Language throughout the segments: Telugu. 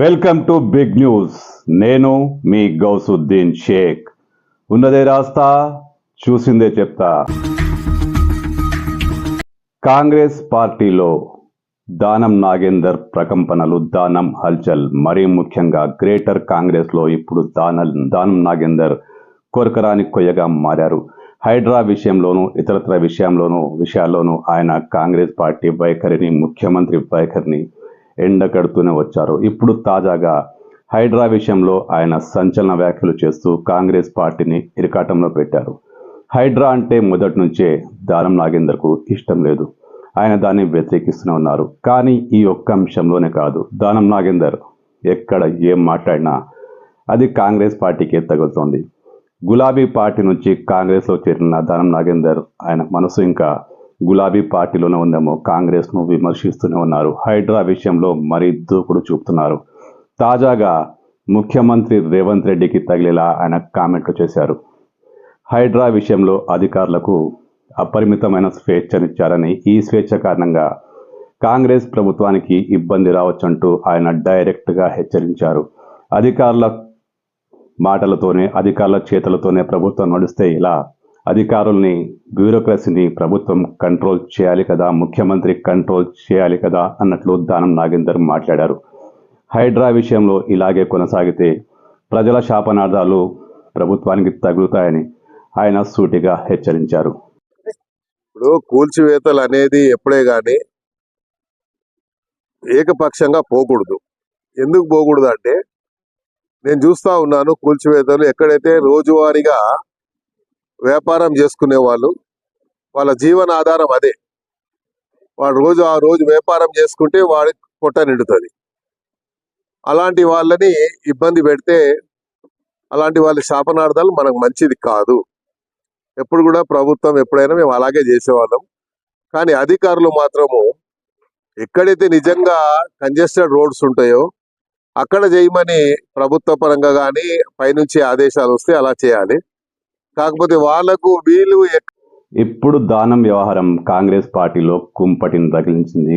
Welcome to big news. నేను మీ గౌసుద్దీన్ షేక్. ఉన్నదే రాస్తా చూసిందే చెప్తా. కాంగ్రెస్ పార్టీలో దానం నాగేందర్ ప్రకంపనలు దానం హల్చల్ మరీ ముఖ్యంగా గ్రేటర్ కాంగ్రెస్లో ఇప్పుడు దాన దానం నాగేందర్ కొరకరాని కొయ్యగా మారారు. హైడ్రా విషయంలోనూ ఇతరత్ర విషయంలోనూ విషయాల్లోనూ ఆయన కాంగ్రెస్ పార్టీ వైఖరిని ముఖ్యమంత్రి వైఖరిని ఎండకడుతూనే వచ్చారు. ఇప్పుడు తాజాగా హైడ్రా విషయంలో ఆయన సంచలన వ్యాఖ్యలు చేస్తూ కాంగ్రెస్ పార్టీని ఇరకాటంలో పెట్టారు. హైడ్రా అంటే మొదటి నుంచే దానం నాగేందర్కు ఇష్టం లేదు. ఆయన దాన్ని వ్యతిరేకిస్తూనే ఉన్నారు. కానీ ఈ ఒక్క అంశంలోనే కాదు దానం నాగేందర్ ఎక్కడ ఏం మాట్లాడినా అది కాంగ్రెస్ పార్టీకే తగులుతోంది. గులాబీ పార్టీ నుంచి కాంగ్రెస్లో చేరిన దానం నాగేందర్ ఆయన మనసు ఇంకా గులాబీ పార్టీలోనే ఉందేమో కాంగ్రెస్ను విమర్శిస్తూనే ఉన్నారు. హైడ్రా విషయంలో మరీ దూకుడు చూపుతున్నారు. తాజాగా ముఖ్యమంత్రి రేవంత్ రెడ్డికి తగిలేలా ఆయన కామెంట్లు చేశారు. హైడ్రా విషయంలో అధికారులకు అపరిమితమైన స్వేచ్ఛనిచ్చారని ఈ స్వేచ్ఛ కారణంగా కాంగ్రెస్ ప్రభుత్వానికి ఇబ్బంది రావచ్చంటూ ఆయన డైరెక్ట్గా హెచ్చరించారు. అధికారుల మాటలతోనే అధికారుల చేతులతోనే ప్రభుత్వం నడిస్తే ఇలా అధికారుల్ని బ్యూరోక్రసీని ప్రభుత్వం కంట్రోల్ చేయాలి కదా ముఖ్యమంత్రి కంట్రోల్ చేయాలి కదా అన్నట్లు దానం నాగేందర్ మాట్లాడారు. హైడ్రా విషయంలో ఇలాగే కొనసాగితే ప్రజల శాపనార్థాలు ప్రభుత్వానికి తగులుతాయని ఆయన సూటిగా హెచ్చరించారు. ఇప్పుడు కూల్చివేతలు అనేది ఎప్పుడే కానీ ఏకపక్షంగా పోకూడదు. ఎందుకు పోకూడదు అంటే నేను చూస్తా ఉన్నాను కూల్చివేతలు ఎక్కడైతే రోజువారీగా వ్యాపారం చేసుకునే వాళ్ళు వాళ్ళ జీవన ఆధారం అదే. వాడు రోజు ఆ రోజు వ్యాపారం చేసుకుంటే వాడి పొట్ట నిండుతుంది. అలాంటి వాళ్ళని ఇబ్బంది పెడితే అలాంటి వాళ్ళ శాపనార్థాలు మనకు మంచిది కాదు. ఎప్పుడు కూడా ప్రభుత్వం ఎప్పుడైనా మేము అలాగే చేసేవాళ్ళం. కానీ అధికారులు మాత్రము ఎక్కడైతే నిజంగా కంజెస్టెడ్ రోడ్స్ ఉంటాయో అక్కడ చేయమని ప్రభుత్వ పరంగా కానీ పైనుంచి ఆదేశాలు వస్తే అలా చేయాలి. కాకపోతే వాళ్ళకు వీళ్ళు ఇప్పుడు దానం వ్యవహారం కాంగ్రెస్ పార్టీలో కుంపటిని తగిలించింది.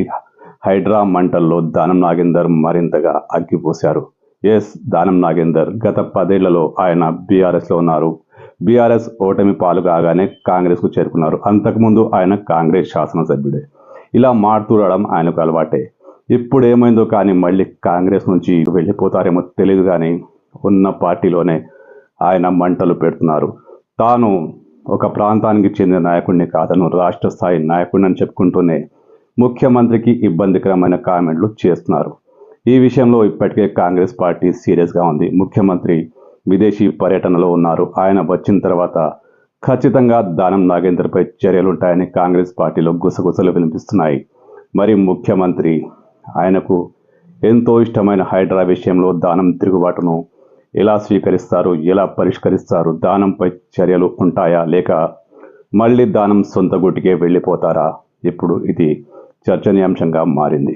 హైడ్రా మంటల్లో దానం నాగేందర్ మరింతగా అగ్గిపోశారు. ఎస్ దానం నాగేందర్ గత పదేళ్ళలో ఆయన బీఆర్ఎస్లో ఉన్నారు. బీఆర్ఎస్ ఓటమి పాలు కాగానే కాంగ్రెస్కు చేరుకున్నారు. అంతకుముందు ఆయన కాంగ్రెస్ శాసనసభ్యుడే. ఇలా మారుతుండడం ఆయనకు అలవాటే. ఇప్పుడు ఏమైందో కానీ మళ్ళీ కాంగ్రెస్ నుంచి వెళ్ళిపోతారేమో తెలియదు కానీ ఉన్న పార్టీలోనే ఆయన మంటలు పెడుతున్నారు. తాను ఒక ప్రాంతానికి చెందిన నాయకుడిని కాదను రాష్ట్ర స్థాయి నాయకుడిని అని చెప్పుకుంటూనే ముఖ్యమంత్రికి ఇబ్బందికరమైన కామెంట్లు చేస్తున్నారు. ఈ విషయంలో ఇప్పటికే కాంగ్రెస్ పార్టీ సీరియస్గా ఉంది. ముఖ్యమంత్రి విదేశీ పర్యటనలో ఉన్నారు. ఆయన వచ్చిన తర్వాత ఖచ్చితంగా దానం నాగేంద్రపై చర్యలుంటాయని కాంగ్రెస్ పార్టీలో గుసగుసలు వినిపిస్తున్నాయి. మరి ముఖ్యమంత్రి ఆయనకు ఎంతో ఇష్టమైన హైడ్రా విషయంలో దానం తిరుగుబాటును ఎలా స్వీకరిస్తారు ఎలా పరిష్కరిస్తారు దానంపై చర్యలు ఉంటాయా లేక మళ్ళీ దానం సొంత గుటికే వెళ్ళిపోతారా? ఇప్పుడు ఇది చర్చనీయాంశంగా మారింది.